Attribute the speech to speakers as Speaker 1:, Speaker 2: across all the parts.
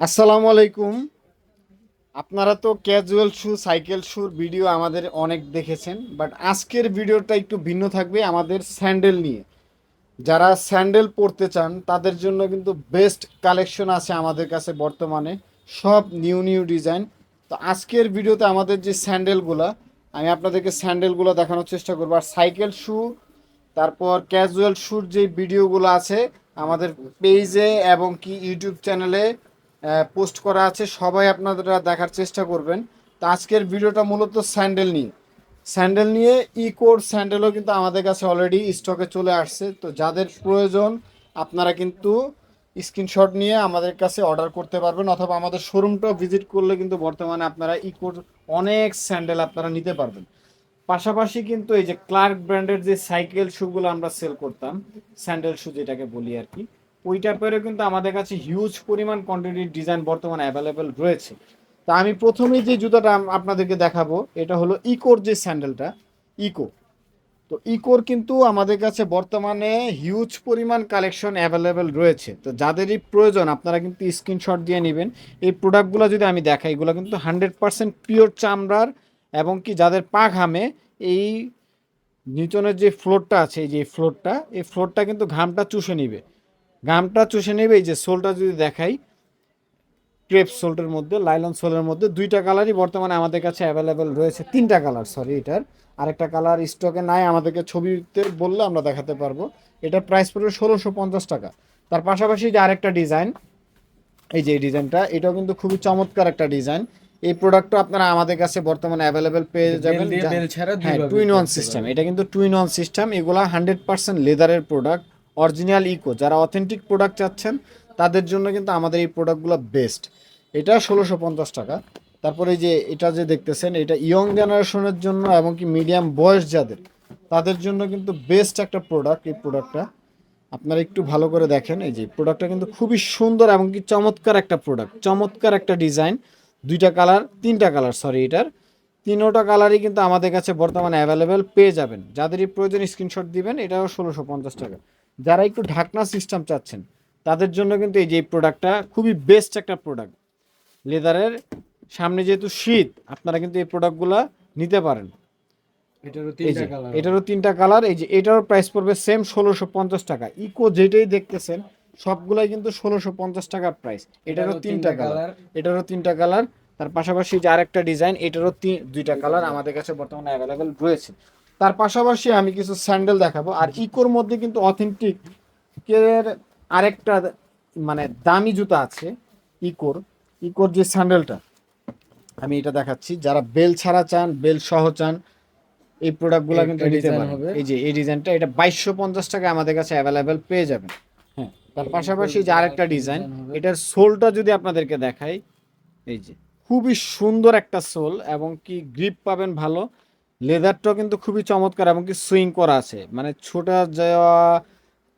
Speaker 1: আসসালামু আলাইকুম। আপনারা তো ক্যাজুয়াল শু সাইকেল শুর ভিডিও আমাদের অনেক দেখেছেন বাট আজকের ভিডিওটা একটু ভিন্ন থাকবে আমাদের স্যান্ডেল নিয়ে। যারা স্যান্ডেল পরতে চান, তাদের জন্য কিন্তু বেস্ট কালেকশন আছে আমাদের কাছে বর্তমানে, সব নিউ নিউ ডিজাইন তো আজকের ভিডিওতে আমাদের যে স্যান্ডেলগুলো আমি আপনাদেরকে স্যান্ডেলগুলো দেখানোর চেষ্টা করব। আর সাইকেল শু তারপর ক্যাজুয়াল শুর যে ভিডিওগুলো আছে, আমাদের পেজে এবং কি ইউটিউব চ্যানেলে পোস্ট করা আছে, সবাই আপনারা দেখার চেষ্টা করবেন। তো আজকের ভিডিওটা মূলত স্যান্ডেল নিয়ে। স্যান্ডেল নিয়ে ই কোর স্যান্ডেলও কিন্তু আমাদের কাছে অলরেডি স্টকে চলে আসছে। তো যাদের প্রয়োজন, আপনারা কিন্তু স্ক্রিনশট নিয়ে আমাদের কাছে অর্ডার করতে পারবেন অথবা আমাদের শোরুমটাও ভিজিট করলে কিন্তু বর্তমানে আপনারা ইকোর অনেক স্যান্ডেল আপনারা নিতে পারবেন। পাশাপাশি কিন্তু এই যে ক্লার্ক ব্র্যান্ডের যে সাইকেল শুগুলো আমরা সেল করতাম, স্যান্ডেল শু যেটাকে বলি আর কি ওইটা পেরেও কিন্তু আমাদের কাছে হিউজ পরিমাণ কোয়ান্টিটির ডিজাইন বর্তমানে অ্যাভেলেবেল রয়েছে। তা আমি প্রথমেই যে জুতাটা আপনাদেরকে দেখাবো, এটা হলো ইকোর যে স্যান্ডেলটা ইকো তো ইকোর কিন্তু আমাদের কাছে বর্তমানে হিউজ পরিমাণ কালেকশন অ্যাভেলেবেল রয়েছে। তো যাদেরই প্রয়োজন, আপনারা কিন্তু স্ক্রিনশট দিয়ে নেবেন। এই প্রোডাক্টগুলো যদি আমি দেখাই, এগুলো কিন্তু হান্ড্রেড পার্সেন্ট পিওর চামড়ার এবং কি যাদের পা ঘামে, এই নিচনের যে ফ্লোরটা আছে, এই যে ফ্লোরটা এই ফ্লোরটা কিন্তু ঘামটা চুষে নিবে। ঘামটা চুষে নেবে এই যে সোলটা যদি দেখাই ক্রেপ সোল্টের মধ্যে লাইলন সোলের মধ্যে দুইটা কালারই বর্তমানে আমাদের কাছে অ্যাভেলেবেল রয়েছে। তিনটা কালার সরি এটার। আরেকটা কালার স্টকে নাই আমাদেরকে ছবিতে বললে আমরা দেখাতে পারব। এটার প্রাইস পড়বে ষোলোশো পঞ্চাশ টাকা। তার পাশাপাশি যে আরেকটা ডিজাইন এই যে এই ডিজাইনটা এটাও কিন্তু খুবই চমৎকার একটা ডিজাইন এই প্রোডাক্টটা আপনারা আমাদের কাছে বর্তমানে অ্যাভেলেবেল পেয়ে যাবেন। হ্যাঁ
Speaker 2: দুইভাবে
Speaker 1: টুইন ওয়ান সিস্টেম এটা কিন্তু টুইন ওয়ান সিস্টেম এগুলা হান্ড্রেড পার্সেন্ট লেদারের প্রোডাক্ট অরিজিনাল ইকো যারা অথেন্টিক প্রোডাক্ট চাচ্ছেন, তাদের জন্য কিন্তু আমাদের এই প্রোডাক্টগুলো বেস্ট এটা ষোলোশো পঞ্চাশ টাকা। তারপরে যে এটা যে দেখতেছেন, এটা ইয়ং জেনারেশনের জন্য এবং কি মিডিয়াম বয়স যাদের, তাদের জন্য কিন্তু বেস্ট একটা প্রোডাক্ট এই প্রোডাক্টটা আপনারা একটু ভালো করে দেখেন, এই যে প্রোডাক্টটা কিন্তু খুবই সুন্দর এবং কি চমৎকার একটা প্রোডাক্ট চমৎকার একটা ডিজাইন দুইটা কালার তিনটা কালার সরি এটার। তিনোটা কালারই কিন্তু আমাদের কাছে বর্তমানে অ্যাভেলেবেল পেয়ে যাবেন। যাদেরই প্রয়োজন স্ক্রিনশট দিবেন, এটাও ষোলোশো পঞ্চাশ টাকা। যারা একটু ঢাকনা সিস্টেম চাচ্ছেন তাদের জন্য কিন্তু এই যে প্রোডাক্টটা খুবই বেস্ট একটা প্রোডাক্ট লেদারের সামনে যেহেতু শীত আপনারা কিন্তু এই প্রোডাক্টগুলো নিতে পারেন।
Speaker 2: এটারও তিনটা কালার
Speaker 1: এটারও তিনটা কালার এই যে এটারও প্রাইস পড়বে সেম ষোলোশো পঞ্চাশ টাকা। ইকো যেটাই দেখতেছেন সবগুলাই কিন্তু ষোলোশো পঞ্চাশ টাকার প্রাইস এটারও তিনটা কালার এটারও তিনটা কালার তার পাশাপাশি যে আরেকটা ডিজাইন এটারও তিন দুইটা কালার আমাদের কাছে বর্তমানে অ্যাভেলেবেল রয়েছে। তার পাশাপাশি আমি কিছু স্যান্ডেল দেখাবো। আর ইকোর মধ্যে কিন্তু অথেন্টিক এর আরেকটা মানে দামি জুতা আছে ইকোর। ইকোর যে স্যান্ডেলটা আমি এটা দেখাচ্ছি। যারা বেল ছাড়া চান বেল সহ চান এই প্রোডাক্টগুলো কিন্তু নিতে। এই যে এই ডিজাইনটা এটা বাইশশো পঞ্চাশ টাকা আমাদের কাছে অ্যাভেলেবেল পেয়ে যাবেন। হ্যাঁ তার পাশাপাশি যে আরেকটা ডিজাইন এটার সোলটা যদি আপনাদেরকে দেখাই এই যে খুবই সুন্দর একটা সোল এবং কি গ্রিপ পাবেন ভালো। লেদারটাও কিন্তু খুবই চমৎকার এবং কি সুইং করা আছে। মানে ছোটা যাওয়া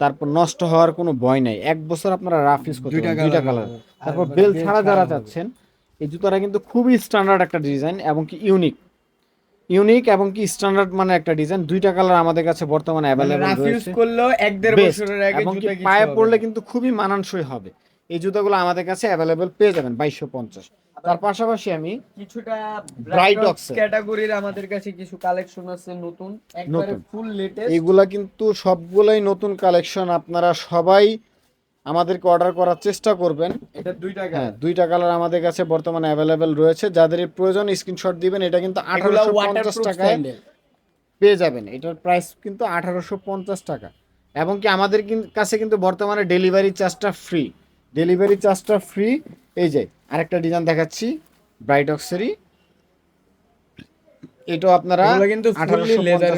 Speaker 1: তারপর নষ্ট হওয়ার কোনো ভয় নাই। এক বছর আপনারা রাফ ইউজ করতে
Speaker 2: দুইটা
Speaker 1: দুইটা কালার তারপর বেল
Speaker 2: বেল
Speaker 1: ছাড়া যারা
Speaker 2: হবে।
Speaker 1: চাচ্ছেন এই জুতাটা কিন্তু খুবই স্ট্যান্ডার্ড একটা ডিজাইন এবং কি ইউনিক ইউনিক এবং কি স্ট্যান্ডার্ড মানে একটা ডিজাইন দুইটা কালার আমাদের কাছে বর্তমানে অ্যাভেলেবল
Speaker 2: রাফ ইউজ
Speaker 1: রয়েছে।
Speaker 2: করলেও এক দেড় বছরের আগে
Speaker 1: এবং কি পায়ে পড়লে কিন্তু খুবই মানানসই হবে। এই জুতাগুলো আমাদের কাছে অ্যাভেলেবেল পেয়ে যাবেন বাইশশো পঞ্চাশ। তার পাশাপাশি আমি
Speaker 2: কিছুটা ব্রাইট
Speaker 1: এর।
Speaker 2: ক্যাটাগরির আমাদের কাছে কিছু কালেকশন আছে নতুন। একবারে। ফুল লেটেস্ট
Speaker 1: এগুলা কিন্তু সবগুলাই নতুন কালেকশন আপনারা সবাই আমাদেরকে অর্ডার করার চেষ্টা করবেন।
Speaker 2: এটা দুইটা
Speaker 1: হ্যাঁ দুইটা কালার আমাদের কাছে বর্তমানে অ্যাভেলেবেল রয়েছে। যাদের প্রয়োজন স্ক্রিনশট দিবেন এটা কিন্তু আঠারোশো পঞ্চাশ টাকায় পেয়ে যাবেন। এটার প্রাইস কিন্তু আঠারোশো পঞ্চাশ টাকা। এবং কি আমাদের কাছে কিন্তু বর্তমানে ডেলিভারি চার্জটা ফ্রি ডেলিভারি চার্জটা ফ্রি এই যে আরেকটা ডিজাইন দেখাচ্ছি ব্রাইট অক্সেরই এটাও আপনারা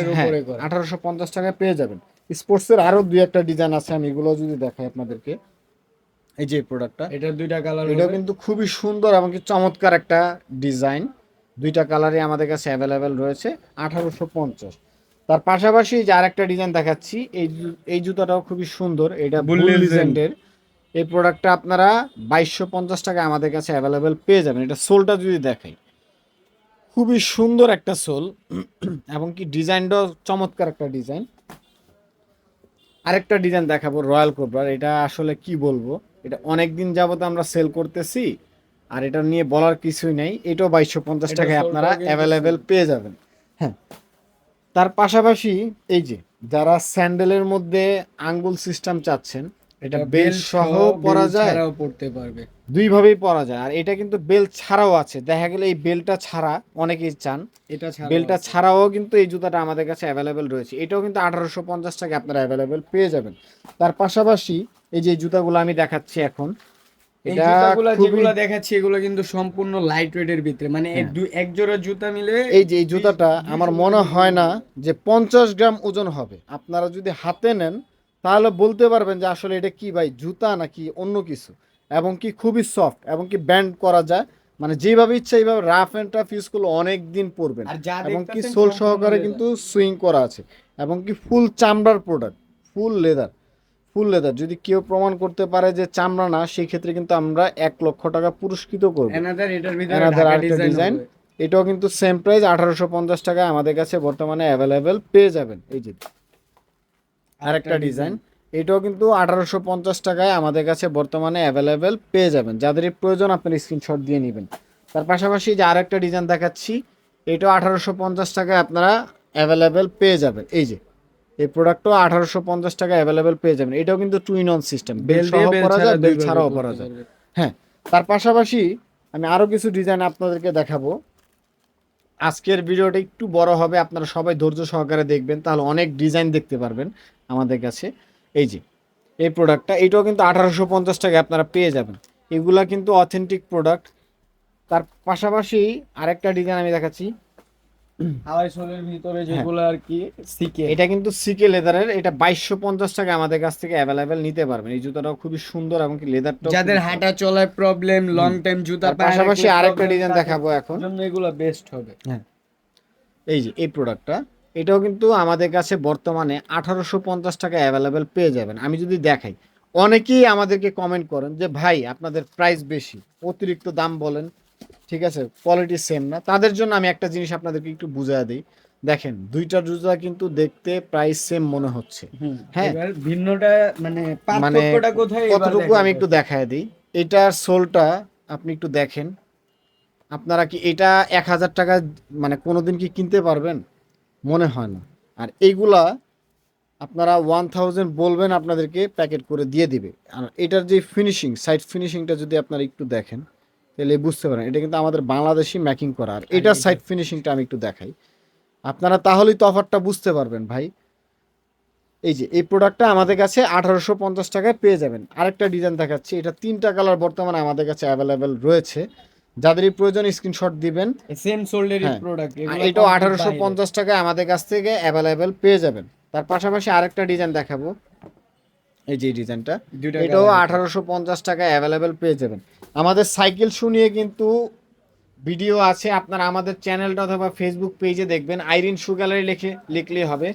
Speaker 2: এর উপরে
Speaker 1: আঠারোশো পঞ্চাশ টাকায় পেয়ে যাবেন। স্পোর্টসের আরও দুই একটা ডিজাইন আছে আমি এগুলো যদি দেখাই আপনাদেরকে। এই যে প্রোডাক্টটা
Speaker 2: এটা দুইটা কালার
Speaker 1: এটাও কিন্তু খুবই সুন্দর এবং চমৎকার একটা ডিজাইন দুইটা কালারই আমাদের কাছে অ্যাভেলেবেল রয়েছে আঠারোশো পঞ্চাশ। তার পাশাপাশি যে আরেকটা ডিজাইন দেখাচ্ছি এই এই জুতাটাও খুবই সুন্দর। এটা বুল। লিজেন্ডের এই প্রোডাক্টটা আপনারা বাইশশো পঞ্চাশ টাকায় আমাদের কাছে অ্যাভেলেবেল পেয়ে যাবেন। এটা সোলটা যদি দেখাই খুবই সুন্দর একটা সোল এবং কি ডিজাইনটাও চমৎকার একটা ডিজাইন। আরেকটা ডিজাইন দেখাবো রয়্যাল কোবরার এটা আসলে কি বলব এটা অনেক দিন যাবত আমরা সেল করতেছি আর এটা নিয়ে বলার কিছুই নেই। এটাও বাইশশো পঞ্চাশ টাকায় আপনারা অ্যাভেলেবেল পেয়ে যাবেন। হ্যাঁ। তার পাশাপাশি এই যে যারা স্যান্ডেলের মধ্যে আঙ্গুল সিস্টেম চাচ্ছেন এটা বেল সহ পরা যায়।
Speaker 2: ছাড়াও পড়তে পারবে।
Speaker 1: দুইভাবেই পরা যায়। আর এটা কিন্তু বেল ছাড়াও আছে। দেখা গেলে এই বেলটা ছাড়া অনেকেই চান।
Speaker 2: এটা ছাড়া
Speaker 1: বেলটা ছাড়াও কিন্তু এই জুতাটা আমাদের কাছে অ্যাভেলেবেল রয়েছে। এটাও কিন্তু আঠারোশো পঞ্চাশ টাকা আপনারা অ্যাভেলেবেল পেয়ে যাবেন। তার পাশাপাশি এই যে জুতাগুলো আমি দেখাচ্ছি এখন
Speaker 2: এই
Speaker 1: এটা
Speaker 2: যেগুলো দেখাচ্ছি এগুলো কিন্তু সম্পূর্ণ লাইট ওয়েটের ভিতরে। মানে
Speaker 1: হ্যাঁ।
Speaker 2: দুই এক জোড়া জুতা মিলে
Speaker 1: এই যে এই জুতাটা আমার মনে হয় না যে পঞ্চাশ গ্রাম ওজন হবে। আপনারা যদি হাতে নেন তাহলে বলতে পারবেন যে আসলে এটা কি ভাই জুতা নাকি অন্য কিছু? এবং কি খুবই সফট এবং কি ব্যান্ড করা যায়? মানে যেভাবে ইচ্ছা এইভাবে রাফ অ্যান্ড টাফ ইউজ করলে অনেক দিন পরবেন এবং কি সোল সহকারে কিন্তু সুইং করা আছে। এবং কি ফুল চামড়ার product full leather full leather যদি কেউ প্রমাণ করতে পারে যে চামড়া না সেই ক্ষেত্রে কিন্তু আমরা এক লক্ষ টাকা পুরস্কৃত করব।
Speaker 2: ভিতরে
Speaker 1: আরেকটা
Speaker 2: ডিজাইন
Speaker 1: এটাও কিন্তু সেম প্রাইস আঠারোশো পঞ্চাশ টাকায় আমাদের কাছে বর্তমানে অ্যাভেলেবেল পেয়ে যাবেন। এই যে আরেকটা ডিজাইন এটাও কিন্তু আঠারোশো পঞ্চাশ টাকায় আমাদের কাছে বর্তমানে অ্যাভেলেবেল পেয়ে যাবেন। যাদের প্রয়োজন আপনার স্ক্রিনশট দিয়ে নেবেন। তার পাশাপাশি যে আরেকটা ডিজাইন দেখাচ্ছি এটাও আঠারোশো পঞ্চাশ টাকায় আপনারা অ্যাভেলেবেল পেয়ে যাবেন। এই যে এই প্রোডাক্টও আঠারোশো পঞ্চাশ টাকা অ্যাভেলেবেল পেয়ে যাবেন। এটাও কিন্তু টুইন অন সিস্টেম বেল সহ পরা যায় বেল ছাড়াও পরা যায়। হ্যাঁ তার পাশাপাশি আমি আরও কিছু ডিজাইন আপনাদেরকে দেখাবো। আজকের ভিডিওটা একটু বড় হবে, আপনারা সবাই ধৈর্য সহকারে দেখবেন, তাহলে অনেক ডিজাইন দেখতে পারবেন আমাদের কাছে। এই যে, এই প্রোডাক্টটা এটাও কিন্তু আঠারোশো পঞ্চাশ টাকায় আপনারা পেয়ে যাবেন। এগুলা কিন্তু অথেন্টিক প্রোডাক্ট তার পাশাপাশি আরেকটা ডিজাইন আমি দেখাচ্ছি।
Speaker 2: হাওয়াই ভিতরে যেগুলো আর কি সিকে
Speaker 1: এটা কিন্তু সিকে লেদারের এটা বাইশশো পঞ্চাশ টাকা আমাদের কাছ থেকে অ্যাভেলেবেল নিতে পারবেন। এই জুতাটাও খুবই সুন্দর এবং কি
Speaker 2: যাদের হাঁটা চলায় প্রবলেম লং টাইম জুতা
Speaker 1: পাশাপাশি আরেকটা ডিজাইন দেখাবো এখন।
Speaker 2: এগুলো বেস্ট হবে।
Speaker 1: এই যে এই প্রোডাক্টটা এটাও কিন্তু আমাদের কাছে বর্তমানে আঠারোশো পঞ্চাশ টাকা অ্যাভেলেবেল পেয়ে যাবেন। আমি যদি দেখাই অনেকেই আমাদেরকে কমেন্ট করেন যে ভাই আপনাদের প্রাইস বেশি। অতিরিক্ত দাম বলেন ঠিক আছে? কোয়ালিটি সেম না। তাদের জন্য আমি একটা জিনিস আপনাদেরকে একটু বুঝাই দিই। দেখেন দুইটা জুতা কিন্তু দেখতে প্রাইস সেম মনে হচ্ছে। হ্যাঁ।
Speaker 2: ভিন্নটা মানে
Speaker 1: মানে কতটুকু আমি একটু দেখায় দিই। এটার সোলটা আপনি একটু দেখেন। আপনারা কি এটা এক হাজার টাকা মানে কোনোদিন কি কিনতে পারবেন? মনে হয় না। আর এইগুলা আপনারা ওয়ান থাউজেন্ড বলবেন আপনাদেরকে প্যাকেট করে দিয়ে দিবে। আর এটার যে ফিনিশিং সাইড ফিনিশিংটা যদি আপনারা একটু দেখেন। তাহলে বুঝতে পারেন এটা কিন্তু আমাদের বাংলাদেশি ম্যাকিং করা। আর এটার সাইড ফিনিশিংটা আমি একটু দেখাই। আপনারা তাহলেই তফাৎটা বুঝতে পারবেন ভাই। এই যে এই প্রোডাক্টটা আমাদের কাছে আঠারোশো পঞ্চাশ টাকায় পেয়ে যাবেন। আরেকটা ডিজাইন দেখাচ্ছি এটা তিনটা কালার বর্তমানে আমাদের কাছে অ্যাভেলেবেল রয়েছে। যাদেরই প্রয়োজন স্ক্রিনশট দিবেন।
Speaker 2: সেম সোল্ডারি। প্রোডাক্ট
Speaker 1: এটাও আঠারোশো পঞ্চাশ টাকায় আমাদের কাছ থেকে অ্যাভেলেবেল পেয়ে যাবেন। তার পাশাপাশি আরেকটা ডিজাইন দেখাবো। এই যে ডিজাইনটা এটাও আঠারোশো পঞ্চাশ টাকায় অ্যাভেলেবেল পেয়ে যাবেন। আমাদের সাইকেল শু নিয়ে কিন্তু ভিডিও আছে, আপনারা আমাদের চ্যানেলটা অথবা ফেসবুক পেজে দেখবেন। আইরিন শু গ্যালারি লিখে, লিখলেই হবে।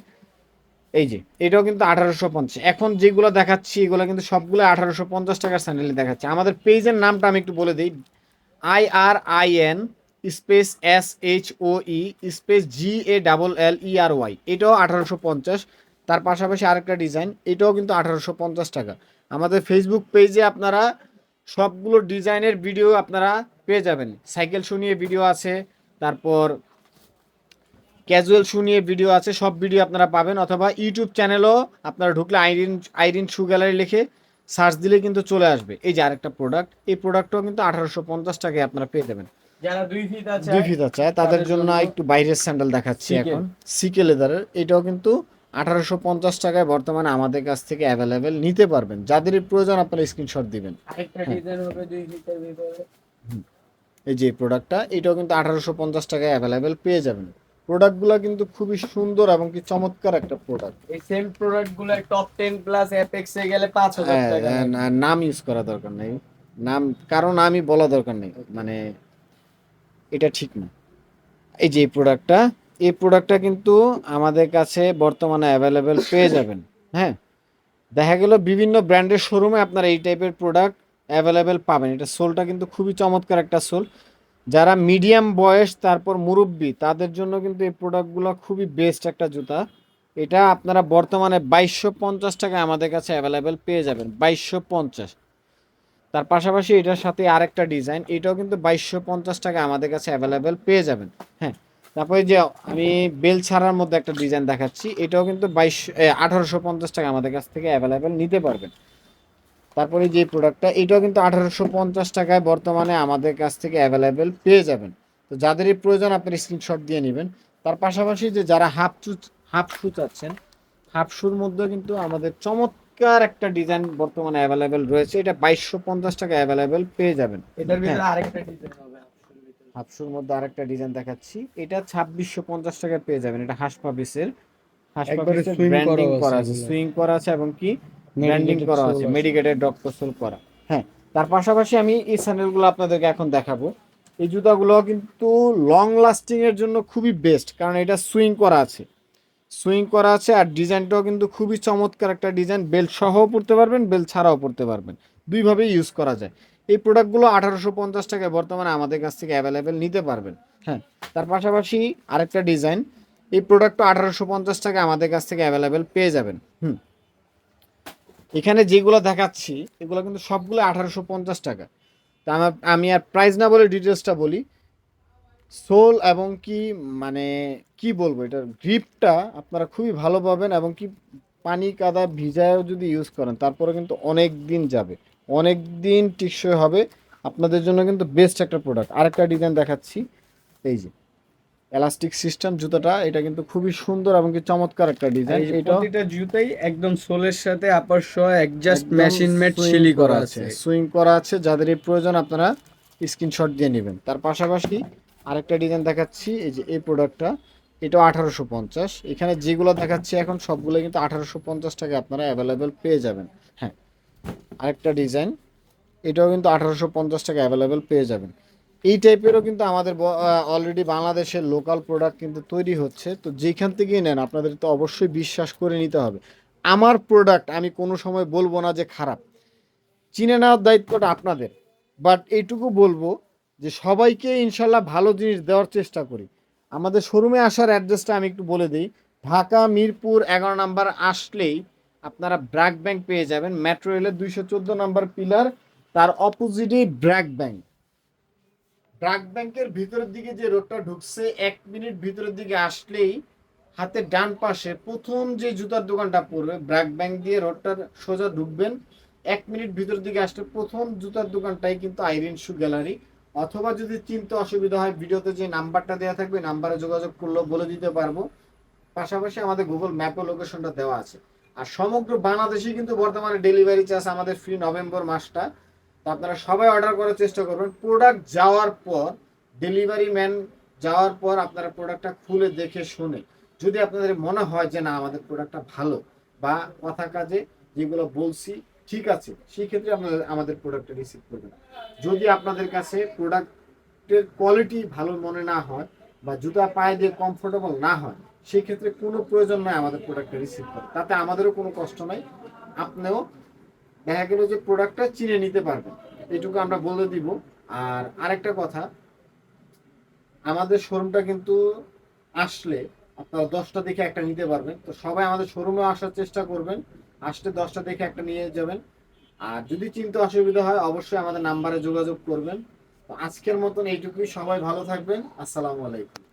Speaker 1: এই যে, এটাও কিন্তু আঠারোশো পঞ্চাশ। এখন যেগুলো দেখাচ্ছি, এগুলো কিন্তু সবগুলো আঠারোশো পঞ্চাশ টাকার স্যান্ডেলে দেখাচ্ছে। আমাদের পেজের নামটা আমি একটু বলে দিই। I R I N space S H O E space G A double L E R Y এটাও আঠারোশো পঞ্চাশ। তার পাশাপাশি আরেকটা ডিজাইন এটাও কিন্তু আঠারোশো পঞ্চাশ টাকা। আমাদের ফেসবুক পেজে আপনারা সবগুলো ডিজাইনের ভিডিও আপনারা পেয়ে যাবেন। সাইকেল শু নিয়ে ভিডিও আছে তারপর ক্যাজুয়াল শু নিয়ে ভিডিও আছে সব ভিডিও আপনারা পাবেন অথবা ইউটিউব চ্যানেলও আপনারা ঢুকলে আইরিন আইরিন শু গ্যালারি লিখে সার্চ দিলে কিন্তু চলে আসবে। এই যে আরেকটা প্রোডাক্ট এই প্রোডাক্টও কিন্তু আঠারোশো পঞ্চাশ টাকায় আপনারা পেয়ে যাবেন।
Speaker 2: যারা দুই ফিট
Speaker 1: ফিতা চায় তাদের জন্য একটু বাইরের স্যান্ডেল দেখাচ্ছি এখন। সিকে লেদারের এটাও কিন্তু আঠারোশো পঞ্চাশ টাকায় বর্তমানে আমাদের কাছ থেকে অ্যাভেলেবেল নিতে পারবেন। যাদেরই প্রয়োজন আপনারা স্ক্রিনশট দিবেন।
Speaker 2: ভিতরে।
Speaker 1: এই যে প্রোডাক্টটা এটাও কিন্তু আঠারোশো পঞ্চাশ টাকায় অ্যাভেলেবেল পেয়ে যাবেন। প্রোডাক্টগুলো কিন্তু খুবই সুন্দর এবং কি চমৎকার একটা প্রোডাক্ট
Speaker 2: এই সেম প্রোডাক্টগুলো টপ 10 প্লাস অ্যাপেক্স এ গেলে 5000 টাকা লাগবে।
Speaker 1: নাম ইউজ করা দরকার নেই। নাম কারও নামই বলা দরকার নেই। মানে এটা ঠিক না। এই যে প্রোডাক্টটা এই প্রোডাক্টটা কিন্তু আমাদের কাছে বর্তমানে অ্যাভেলেবেল পেয়ে যাবেন হ্যাঁ? দেখা গেল বিভিন্ন ব্র্যান্ডের শোরুমে আপনারা এই টাইপের প্রোডাক্ট অ্যাভেলেবেল পাবেন। এটা সোলটা কিন্তু খুবই চমৎকার একটা সোল যারা মিডিয়াম বয়স তারপর মুরব্বি তাদের জন্য কিন্তু এই প্রোডাক্টগুলো খুবই বেস্ট একটা জুতা। এটা আপনারা বর্তমানে বাইশশো পঞ্চাশ টাকা আমাদের কাছে অ্যাভেলেবেল পেয়ে যাবেন বাইশশো পঞ্চাশ। তার পাশাপাশি এটার সাথে আরেকটা ডিজাইন এটাও কিন্তু বাইশশো পঞ্চাশ টাকা আমাদের কাছে অ্যাভেলেবেল পেয়ে যাবেন হ্যাঁ? তারপরে যে আমি বেল ছাড়ার মধ্যে একটা ডিজাইন দেখাচ্ছি এটাও কিন্তু বাইশ আঠারোশো পঞ্চাশ টাকা আমাদের কাছ থেকে অ্যাভেলেবেল নিতে পারবেন। তারপরে যে প্রোডাক্টটা এটাও কিন্তু আঠারোশো পঞ্চাশ টাকায় বর্তমানে আমাদের কাছ থেকে অ্যাভেলেবেল পেয়ে যাবেন। তো যাদেরই প্রয়োজন আপনি স্ক্রিনশট দিয়ে নেবেন। তার পাশাপাশি যে যারা হাফ চু হাফ শু চাচ্ছেন হাফ শুর মধ্যে কিন্তু আমাদের চমৎকার একটা ডিজাইন বর্তমানে অ্যাভেলেবেল রয়েছে। এটা বাইশশো পঞ্চাশ টাকা অ্যাভেলেবেল পেয়ে যাবেন।
Speaker 2: এটার ভিতরে
Speaker 1: হ্যাঁ।
Speaker 2: আরেকটা ডিজাইন হবে। হাফশুর
Speaker 1: মধ্যে আরেকটা ডিজাইন দেখাচ্ছি। এটা ছাব্বিশশো পঞ্চাশ টাকায় পেয়ে যাবেন। এটা হাঁস পাপিসের হাঁস
Speaker 3: একবারে
Speaker 1: পাপিসের
Speaker 3: swing করা
Speaker 1: ব্র্যান্ডিং করা আছে। সুইং করা আছে এবং কি? ব্র্যান্ডিং করা আছে। মেডিকেটেড ডক্টর সোল করা। হ্যাঁ তার পাশাপাশি আমি এই স্যান্ডেলগুলো আপনাদেরকে এখন দেখাবো। এই জুতাগুলো কিন্তু লং লাস্টিং এর জন্য খুবই বেস্ট কারণ এটা সুইং করা আছে। সুইং করা আছে আর ডিজাইনটাও কিন্তু খুবই চমৎকার একটা ডিজাইন বেল্ট সহও পড়তে পারবেন বেল্ট ছাড়াও পড়তে পারবেন। দুইভাবেই ইউজ করা যায়। এই প্রোডাক্টগুলো আঠারোশো পঞ্চাশ টাকায় বর্তমানে আমাদের কাছ থেকে অ্যাভেলেবেল নিতে পারবেন। হ্যাঁ তার পাশাপাশি আরেকটা ডিজাইন এই প্রোডাক্টটা আঠারোশো পঞ্চাশ টাকা আমাদের কাছ থেকে অ্যাভেলেবেল পেয়ে যাবেন। হুম, এখানে যেগুলো দেখাচ্ছি, এগুলো কিন্তু সবগুলো আঠারোশো পঞ্চাশ টাকা। তা আমার, আমি আর প্রাইস না বলে ডিটেলসটা বলি। সোল এবং কি মানে কি বলব, এটার গ্রিপটা আপনারা খুবই ভালো পাবেন এবং কি পানি, কাদা ভিজায়ও যদি ইউজ করেন, তারপরে কিন্তু অনেক দিন যাবে। অনেক দিন টিকসই হবে। আপনাদের জন্য কিন্তু বেস্ট একটা প্রোডাক্ট আরেকটা ডিজাইন দেখাচ্ছি। এই যে এলাস্টিক সিস্টেম জুতাটা এটা কিন্তু খুবই সুন্দর এবং কি চমৎকার একটা ডিজাইন এটা
Speaker 3: প্রতিটা জুতাই একদম সোলের সাথে আপার সহ অ্যাডজাস্ট মেশিন মেড সিলি করা আছে।
Speaker 1: সুইং করা আছে যাদের এই প্রয়োজন আপনারা স্ক্রিনশট দিয়ে নেবেন। তার পাশাপাশি আরেকটা ডিজাইন দেখাচ্ছি এই যে এই প্রোডাক্টটা এটাও আঠারোশো পঞ্চাশ। এখানে যেগুলো দেখাচ্ছি এখন সবগুলো কিন্তু আঠারোশো পঞ্চাশ টাকা আপনারা অ্যাভেলেবেল পেয়ে যাবেন। হ্যাঁ আরেকটা ডিজাইন। এটাও কিন্তু আঠারোশো পঞ্চাশ টাকা অ্যাভেলেবেল পেয়ে যাবেন। এই টাইপেরও কিন্তু আমাদের অলরেডি বাংলাদেশের লোকাল প্রোডাক্ট কিন্তু তৈরি হচ্ছে। তো যেখান থেকেই নেন, আপনাদের তো অবশ্যই বিশ্বাস করে নিতে হবে। আমার প্রোডাক্ট আমি কোনো সময় বলব না যে খারাপ। চিনে নেওয়ার দায়িত্বটা আপনাদের। বাট এইটুকু বলব যে সবাইকে ইনশাল্লাহ ভালো জিনিস দেওয়ার চেষ্টা করি। আমাদের শোরুমে আসার অ্যাড্রেসটা আমি একটু বলে দিই। ঢাকা, মিরপুর, এগারো নাম্বার আসলেই আপনারা ব্র্যাক ব্যাংক পেয়ে যাবেন। মেট্রো রেলের দুইশো চোদ্দ নাম্বার পিলার, তার অপোজিটেই ব্র্যাক ব্যাংক। ব্র্যাক ব্যাংকের ভিতরের দিকে যে রোডটা ঢুকছে, এক মিনিট ভিতরের দিকে আসলেই হাতের ডান পাশে প্রথম যে জুতার দোকানটা পড়বে, ব্র্যাক ব্যাংক দিয়ে রোডটার সোজা ঢুকবেন। এক মিনিট ভিতরের দিকে আসলে প্রথম জুতার দোকানটাই কিন্তু আইরিন শু গ্যালারি অথবা যদি চিনতে অসুবিধা হয়, ভিডিওতে যে নাম্বারটা দেওয়া থাকবে, নাম্বারে যোগাযোগ করলেও বলে দিতে পারব। পাশাপাশি আমাদের গুগল ম্যাপে লোকেশনটা দেওয়া আছে। আর সমগ্র বাংলাদেশে কিন্তু বর্তমানে ডেলিভারি চার্জ আমাদের ফ্রি নভেম্বর মাসটা। তো আপনারা সবাই অর্ডার করার চেষ্টা করবেন। প্রোডাক্ট যাওয়ার পর ডেলিভারি ম্যান যাওয়ার পর আপনারা প্রোডাক্টটা খুলে দেখে শুনে, যদি আপনাদের মনে হয় যে না, আমাদের প্রোডাক্টটা ভালো বা কথা কাজে যেগুলো বলছি ঠিক আছে, সেই ক্ষেত্রে আপনাদের আমাদের প্রোডাক্টটা রিসিভ করবেন। যদি আপনাদের কাছে প্রোডাক্টের কোয়ালিটি ভালো মনে না হয় বা জুতা পায়ে দিয়ে কমফোর্টেবল না হয় সেই ক্ষেত্রে কোনো প্রয়োজন নয় আমাদের প্রোডাক্টটা রিসিভ করা তাতে আমাদেরও কোনো কষ্ট নাই। আপনিও দেখা গেল যে প্রোডাক্টটা চিনে নিতে পারবেন। এটুকু আমরা বলে দিব। আর আরেকটা কথা, আমাদের শোরুমটা কিন্তু আসলে আপনারা দশটা দেখে একটা নিতে পারবেন। তো সবাই আমাদের শোরুমে আসার চেষ্টা করবেন। আসলে দশটা দেখে একটা নিয়ে যাবেন। আর যদি চিনতে অসুবিধা হয়, অবশ্যই আমাদের নাম্বারে যোগাযোগ করবেন। তো আজকের মতন এইটুকুই। সবাই ভালো থাকবেন। আসসালামু আলাইকুম।